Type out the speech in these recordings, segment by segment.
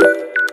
Música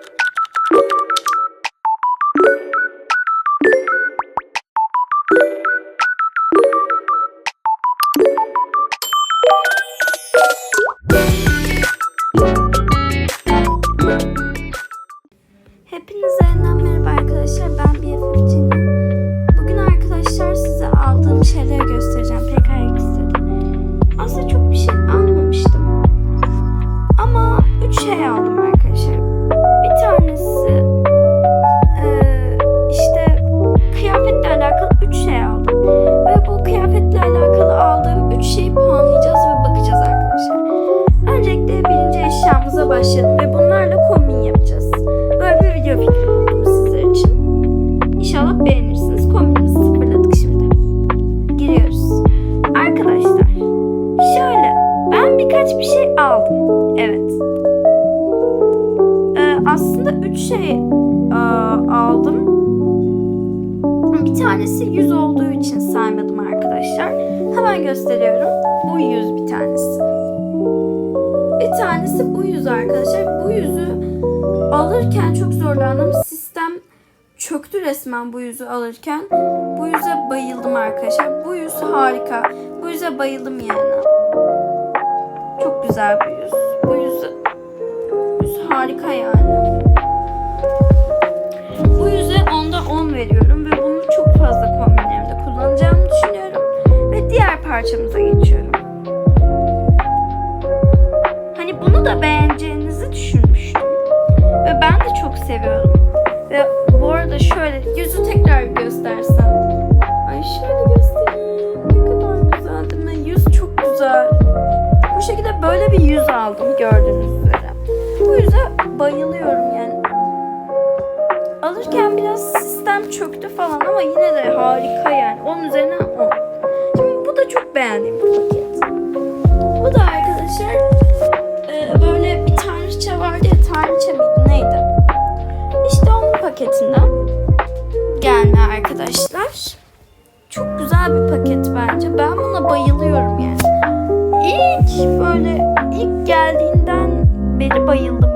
Bir tanesi yüz olduğu için saymadım arkadaşlar. Hemen gösteriyorum. Bu yüz bir tanesi. Bir tanesi bu yüz arkadaşlar. Bu yüzü alırken çok zorlandım. Sistem çöktü resmen bu yüzü alırken. Bu yüze bayıldım arkadaşlar. Bu yüz harika. Bu yüze bayıldım yani. Çok güzel bir yüz. Bu yüz, yüz harika yani. Bu yüze onda 10 veriyorum çok fazla kombinlerimde kullanacağımı düşünüyorum. Ve diğer parçamıza geçiyorum. Hani bunu da beğeneceğinizi düşünmüştüm. Ve ben de çok seviyorum. Ve bu arada şöyle yüzü tekrar göstersem. Ay şöyle göstereyim. Ne kadar güzel değil mi? Yüz çok güzel. Bu şekilde böyle bir yüz aldım gördüğünüz üzere. Bu yüze bayılıyorum falan ama yine de harika yani. 10 üzerine 10. Şimdi bu da çok beğendiğim bir paket. Bu da arkadaşlar e, böyle bir tanrıça vardı ya tanrıça mıydı neydi? İşte onun paketinden gelme arkadaşlar. Çok güzel bir paket bence. Ben buna bayılıyorum yani. İlk böyle ilk geldiğinden beri bayıldım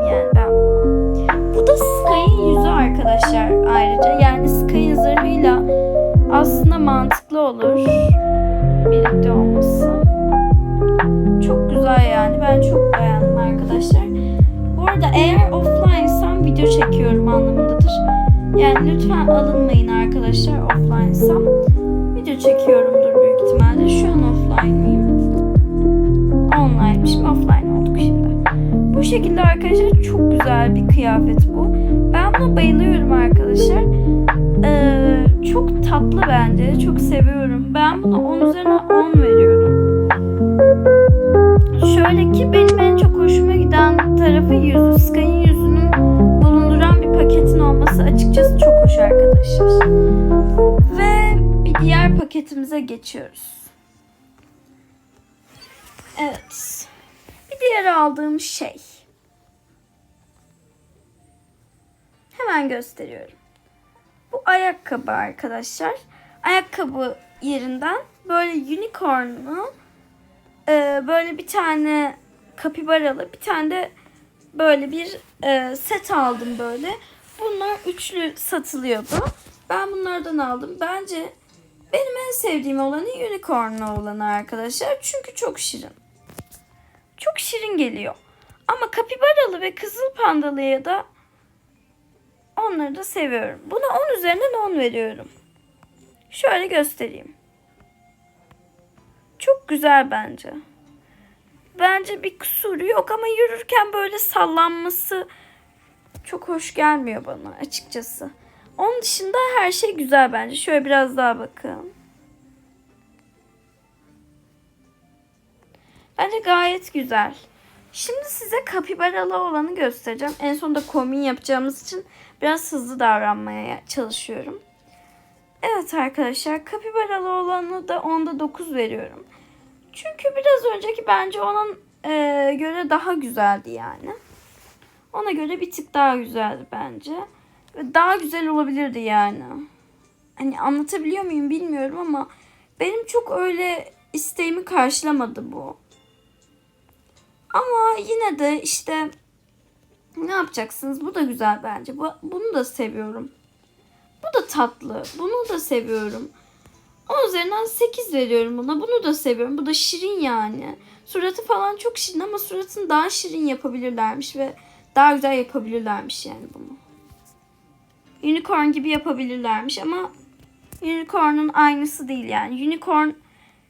Yani lütfen alınmayın arkadaşlar offline'sam. Video çekiyorumdur büyük ihtimalle. Şu an offline miyim? Online'mışım. Offline olduk şimdi. Bu şekilde arkadaşlar çok güzel bir kıyafet bu. Ben buna bayılıyorum arkadaşlar. Ee, çok tatlı bence. Çok seviyorum. Ben buna 10 üzerine 10 veriyorum. Şöyle ki benim en çok hoşuma giden tarafı yüzü. Paketimize geçiyoruz. Evet. Bir diğer aldığım şey. Hemen gösteriyorum. Bu ayakkabı arkadaşlar. Ayakkabı yerinden böyle unicornlu e, böyle bir tane kapibaralı bir tane de böyle bir e, set aldım böyle. Bunlar üçlü satılıyordu. Ben bunlardan aldım. Bence benim en sevdiğim olanı unicornlu olanı arkadaşlar. Çünkü çok şirin. Çok şirin geliyor. Ama kapibaralı ve kızıl pandalıya da onları da seviyorum. Buna 10 üzerinden 10 veriyorum. Şöyle göstereyim. Çok güzel bence. Bence bir kusuru yok ama yürürken böyle sallanması çok hoş gelmiyor bana açıkçası. Onun dışında her şey güzel bence. Şöyle biraz daha bakın. Bence gayet güzel. Şimdi size kapibaralı olanı göstereceğim. En sonunda kombin yapacağımız için biraz hızlı davranmaya çalışıyorum. Evet arkadaşlar kapibaralı olanı da onda 9 veriyorum. Çünkü biraz önceki bence onun e, göre daha güzeldi yani. Ona göre bir tık daha güzeldi bence. Daha güzel olabilirdi yani. Hani anlatabiliyor muyum bilmiyorum ama benim çok öyle isteğimi karşılamadı bu. Ama yine de işte Ne yapacaksınız? Bu da güzel bence. Bu, bunu da seviyorum. Bu da tatlı. Bunu da seviyorum. 10 üzerinden 8 veriyorum buna. Bunu da seviyorum. Bu da şirin yani. Suratı falan çok şirin ama suratını daha şirin yapabilirlermiş ve daha güzel yapabilirlermiş yani bunu. Unicorn gibi yapabilirlermiş ama unicorn'un aynısı değil yani. Unicorn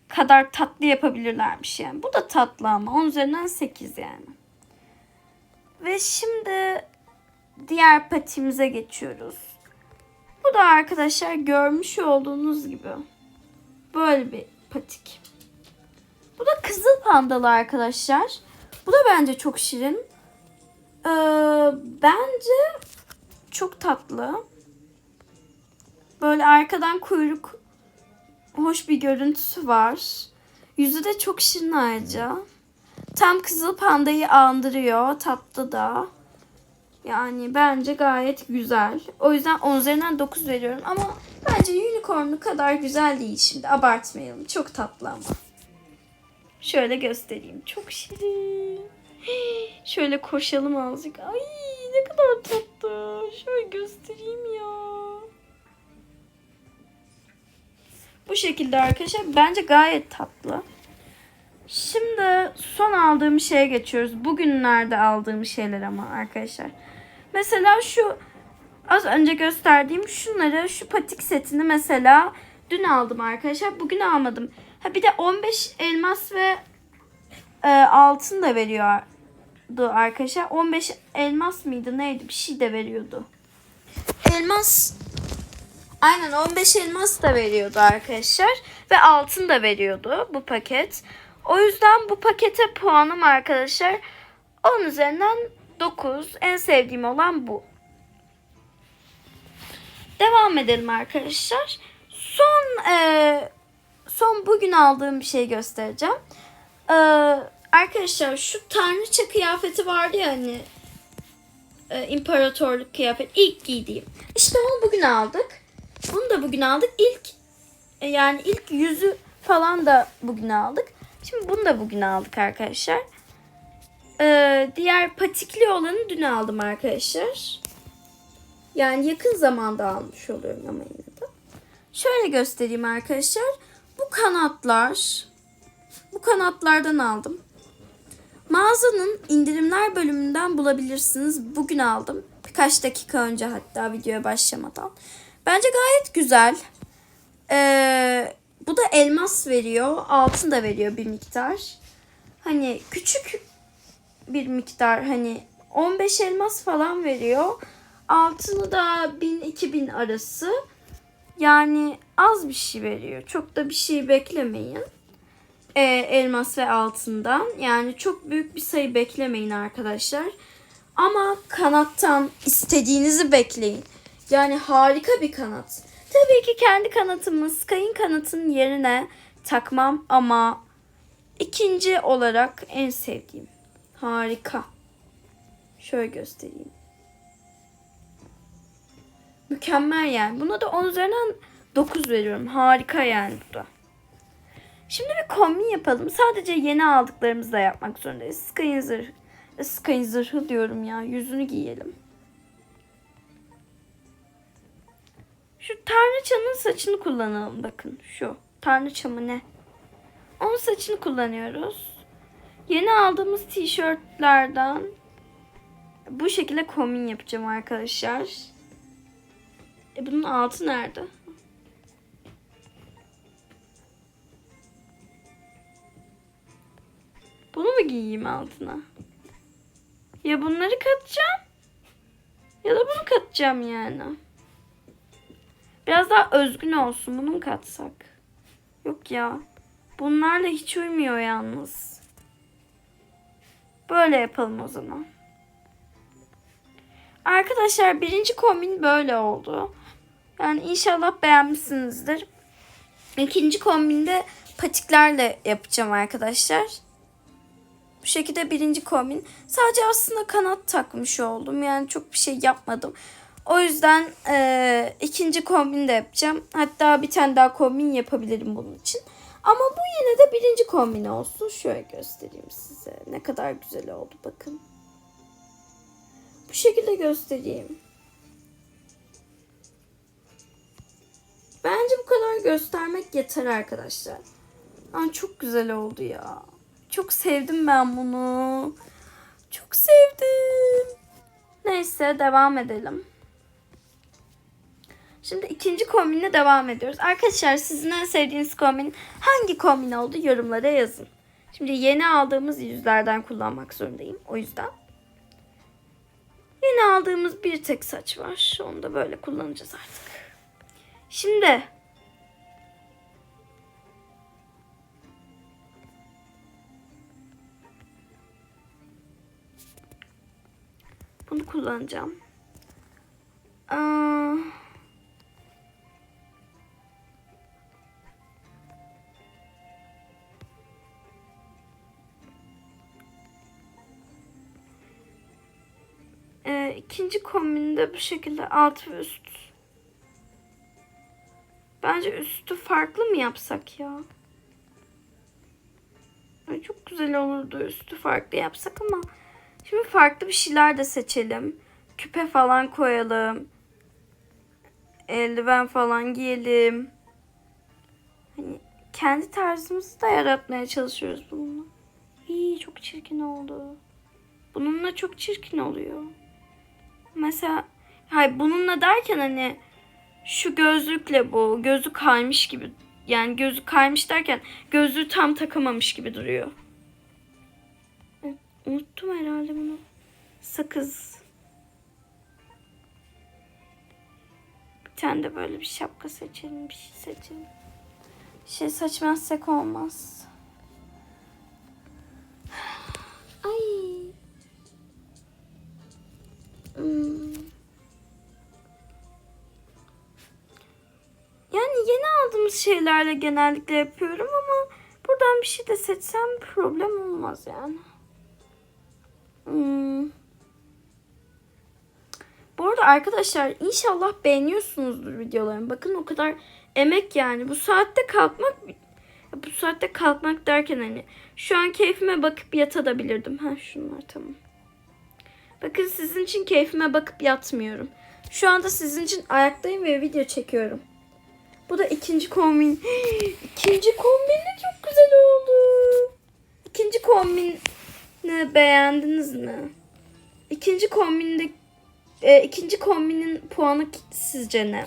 kadar tatlı yapabilirlermiş yani. Bu da tatlı ama 10 üzerinden 8 yani. Ve şimdi diğer patimize geçiyoruz. Bu da arkadaşlar görmüş olduğunuz gibi böyle bir patik. Bu da kızıl pandalı arkadaşlar. Bu da bence çok şirin. Ee, bence çok tatlı. Böyle arkadan kuyruk hoş bir görüntüsü var. Yüzü de çok şirin ayrıca. Tam kızıl pandayı andırıyor. Tatlı da. Yani bence gayet güzel. O yüzden 10 üzerinden 9 veriyorum. Ama bence unicorn'u kadar güzel değil şimdi. Abartmayalım. Çok tatlı ama. Şöyle göstereyim. Çok şirin. Şöyle koşalım azıcık. Ay ne kadar tatlı. Şöyle göstereyim ya. Bu şekilde arkadaşlar. Bence gayet tatlı. Şimdi son aldığım şeye geçiyoruz. Bugünlerde aldığım şeyler ama arkadaşlar. Mesela şu az önce gösterdiğim şunları, şu patik setini mesela dün aldım arkadaşlar. Bugün almadım. Ha bir de 15 elmas ve e, altın da veriyordu arkadaşlar. 15 elmas mıydı neydi bir şey de veriyordu. Elmas Aynen 15 elmas da veriyordu arkadaşlar. Ve altın da veriyordu bu paket. O yüzden bu pakete puanım arkadaşlar 10 üzerinden 9. En sevdiğim olan bu. Devam edelim arkadaşlar. Son e, son bugün aldığım bir şey göstereceğim. E, arkadaşlar şu tanrıça kıyafeti vardı ya hani e, imparatorluk kıyafet ilk giydiğim. İşte onu bugün aldık. Bunu da bugün aldık. İlk e, yani ilk yüzü falan da bugün aldık. Şimdi bunu da bugün aldık arkadaşlar. Ee, diğer patikli olanı dün aldım arkadaşlar. Yani yakın zamanda almış oluyorum ama yine de. Şöyle göstereyim arkadaşlar. Bu kanatlar. Bu kanatlardan aldım. Mağazanın indirimler bölümünden bulabilirsiniz. Bugün aldım. Birkaç dakika önce hatta videoya başlamadan. Bence gayet güzel. Ee, bu da elmas veriyor. Altın da veriyor bir miktar. Hani küçük bir miktar hani 15 elmas falan veriyor. Altını da 1000-2000 arası. Yani az bir şey veriyor. Çok da bir şey beklemeyin. Ee, elmas ve altından. Yani çok büyük bir sayı beklemeyin arkadaşlar. Ama kanattan istediğinizi bekleyin. Yani harika bir kanat. Tabii ki kendi kanatımı Sky'in kanatının yerine takmam ama ikinci olarak en sevdiğim. Harika. Şöyle göstereyim. Mükemmel yani. Buna da 10 üzerinden 9 veriyorum. Harika yani bu da. Şimdi bir kombin yapalım. Sadece yeni aldıklarımızla yapmak zorundayız. Sky'in zırhı. Sky'in zırhı diyorum ya. Yüzünü giyelim. Şu tanrıçanın saçını kullanalım bakın. Şu tanrıça mı ne? Onun saçını kullanıyoruz. Yeni aldığımız tişörtlerden bu şekilde kombin yapacağım arkadaşlar. E bunun altı nerede? Bunu mu giyeyim altına? Ya bunları katacağım. Ya da bunu katacağım yani. Biraz daha özgün olsun. Bunu mu katsak? Yok ya. Bunlarla hiç uymuyor yalnız. Böyle yapalım o zaman. Arkadaşlar birinci kombin böyle oldu. Yani inşallah beğenmişsinizdir. İkinci kombinde patiklerle yapacağım arkadaşlar. Bu şekilde birinci kombin. Sadece aslında kanat takmış oldum. Yani çok bir şey yapmadım. O yüzden e, ikinci kombin de yapacağım. Hatta bir tane daha kombin yapabilirim bunun için. Ama bu yine de birinci kombin olsun. Şöyle göstereyim size. Ne kadar güzel oldu bakın. şekilde göstereyim. Bence bu kadar göstermek yeter arkadaşlar. Ay çok güzel oldu ya. Çok sevdim ben bunu. Çok sevdim. Neyse devam edelim. Şimdi ikinci kombinle devam ediyoruz. Arkadaşlar sizin en sevdiğiniz kombin hangi kombin oldu yorumlara yazın. Şimdi yeni aldığımız yüzlerden kullanmak zorundayım. O yüzden. Yeni aldığımız bir tek saç var. Onu da böyle kullanacağız artık. Şimdi bunu kullanacağım. Aa, Ee, ikinci kombinde bu şekilde alt ve üst. Bence üstü farklı mı yapsak ya? Çok güzel olurdu üstü farklı yapsak ama şimdi farklı bir şeyler de seçelim. Küpe falan koyalım. Eldiven falan giyelim. Hani kendi tarzımızı da yaratmaya çalışıyoruz bununla. İyi çok çirkin oldu. Bununla çok çirkin oluyor. Mesela hayır bununla derken hani şu gözlükle bu gözü kaymış gibi yani gözü kaymış derken gözlüğü tam takamamış gibi duruyor. Unuttum herhalde bunu. Sakız. Bir tane de böyle bir şapka seçelim, bir şey seçelim. Bir şey seçmezsek olmaz. Ay. Hmm. Yani yeni aldığımız şeylerle genellikle yapıyorum ama buradan bir şey de seçsem problem olmaz yani. Hmm. Bu arada arkadaşlar inşallah beğeniyorsunuzdur videolarımı. Bakın o kadar emek yani. Bu saatte kalkmak bu saatte kalkmak derken hani şu an keyfime bakıp yatabilirdim. Ha şunlar tamam. Bakın sizin için keyfime bakıp yatmıyorum. Şu anda sizin için ayaktayım ve video çekiyorum. Bu da ikinci kombin. İkinci kombin de çok güzel oldu. İkinci kombin beğendiniz mi? İkinci kombinde e, ikinci kombinin puanı sizce ne?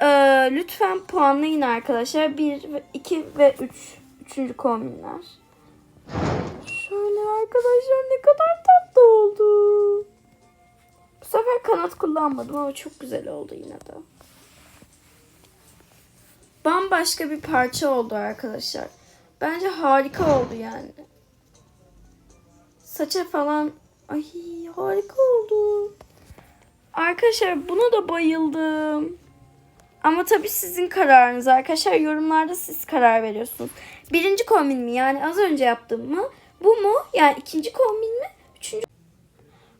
E, lütfen puanlayın arkadaşlar. 1, 2 ve 3. Üçüncü kombinler. Şöyle arkadaşlar ne kadar tatlı oldu. Bu sefer kanat kullanmadım ama çok güzel oldu yine de. Bambaşka bir parça oldu arkadaşlar. Bence harika oldu yani. Saça falan ay harika oldu. Arkadaşlar buna da bayıldım. Ama tabii sizin kararınız arkadaşlar. Yorumlarda siz karar veriyorsunuz. Birinci kombin mi? Yani az önce yaptığım mı? Bu mu? Yani ikinci kombin mi? Üçüncü.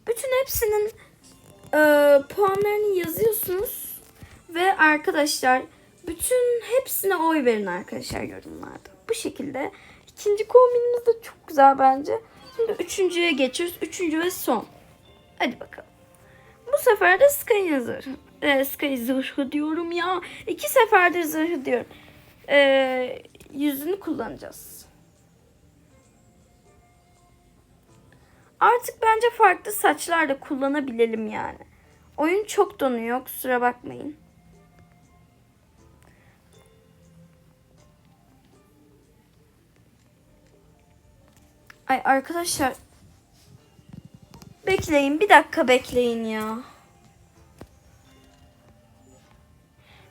Bütün hepsinin e, puanlarını yazıyorsunuz. Ve arkadaşlar bütün hepsine oy verin arkadaşlar yorumlarda. Bu şekilde. ikinci kombinimiz de çok güzel bence. Şimdi üçüncüye geçiyoruz. Üçüncü ve son. Hadi bakalım. Bu sefer de Sky'ın zırhı. Ee, Sky zırhı diyorum ya. İki seferdir zırhı diyorum. Ee, yüzünü kullanacağız. Artık bence farklı saçlar da kullanabilelim yani. Oyun çok donuyor kusura bakmayın. Ay arkadaşlar bekleyin bir dakika bekleyin ya.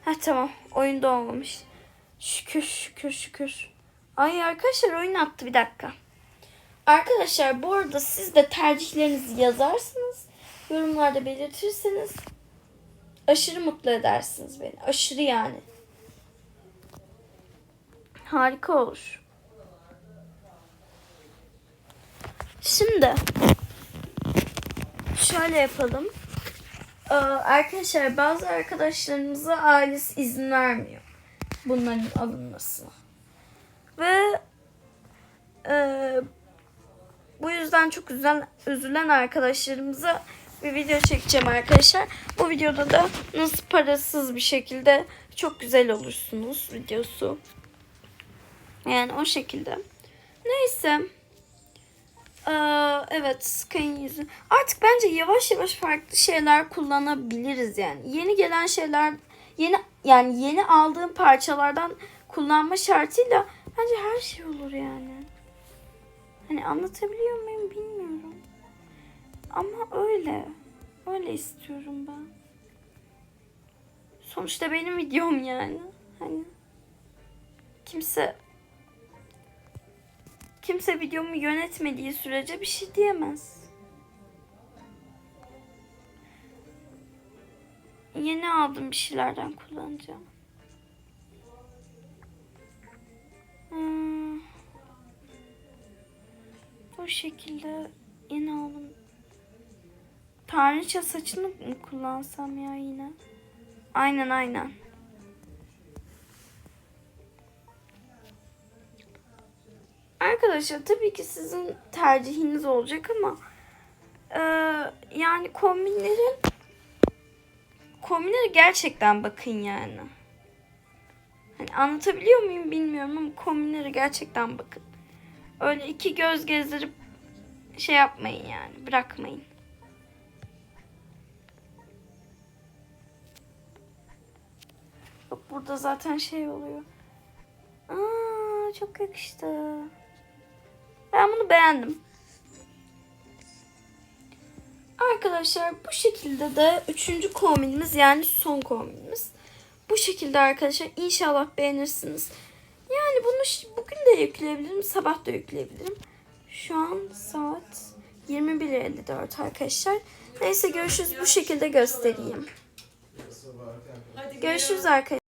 Ha tamam oyunda olmamış. Şükür şükür şükür. Ay arkadaşlar oyun attı bir dakika. Arkadaşlar bu arada siz de tercihlerinizi yazarsınız. Yorumlarda belirtirseniz aşırı mutlu edersiniz beni. Aşırı yani. Harika olur. Şimdi şöyle yapalım. Ee, arkadaşlar bazı arkadaşlarımıza ailesi izin vermiyor bunların alınmasına. Ve e, bu yüzden çok üzülen, üzülen arkadaşlarımıza bir video çekeceğim arkadaşlar. Bu videoda da nasıl parasız bir şekilde çok güzel olursunuz videosu. Yani o şekilde. Neyse. Ee, evet Sky'ın yüzü. Artık bence yavaş yavaş farklı şeyler kullanabiliriz yani. Yeni gelen şeyler yeni yani yeni aldığım parçalardan kullanma şartıyla bence her şey olur yani. Hani anlatabiliyor muyum bilmiyorum. Ama öyle. Öyle istiyorum ben. Sonuçta benim videom yani. Hani kimse kimse videomu yönetmediği sürece bir şey diyemez. Yeni aldım bir şeylerden kullanacağım. Hmm. Bu şekilde yeni aldım. Tanrıça saçını mı kullansam ya yine? Aynen aynen. Arkadaşlar tabii ki sizin tercihiniz olacak ama e, yani kombinlerin kombinlere gerçekten bakın yani. Hani anlatabiliyor muyum bilmiyorum ama kombinlere gerçekten bakın. Öyle iki göz gezdirip şey yapmayın yani bırakmayın. Burada zaten şey oluyor. Aa, çok yakıştı. Ben bunu beğendim. Arkadaşlar bu şekilde de üçüncü kombinimiz yani son kombinimiz. Bu şekilde arkadaşlar inşallah beğenirsiniz. Yani bunu bugün de yükleyebilirim, sabah da yükleyebilirim. Şu an saat 21.54 arkadaşlar. Neyse görüşürüz bu şekilde göstereyim. Görüşürüz arkadaşlar.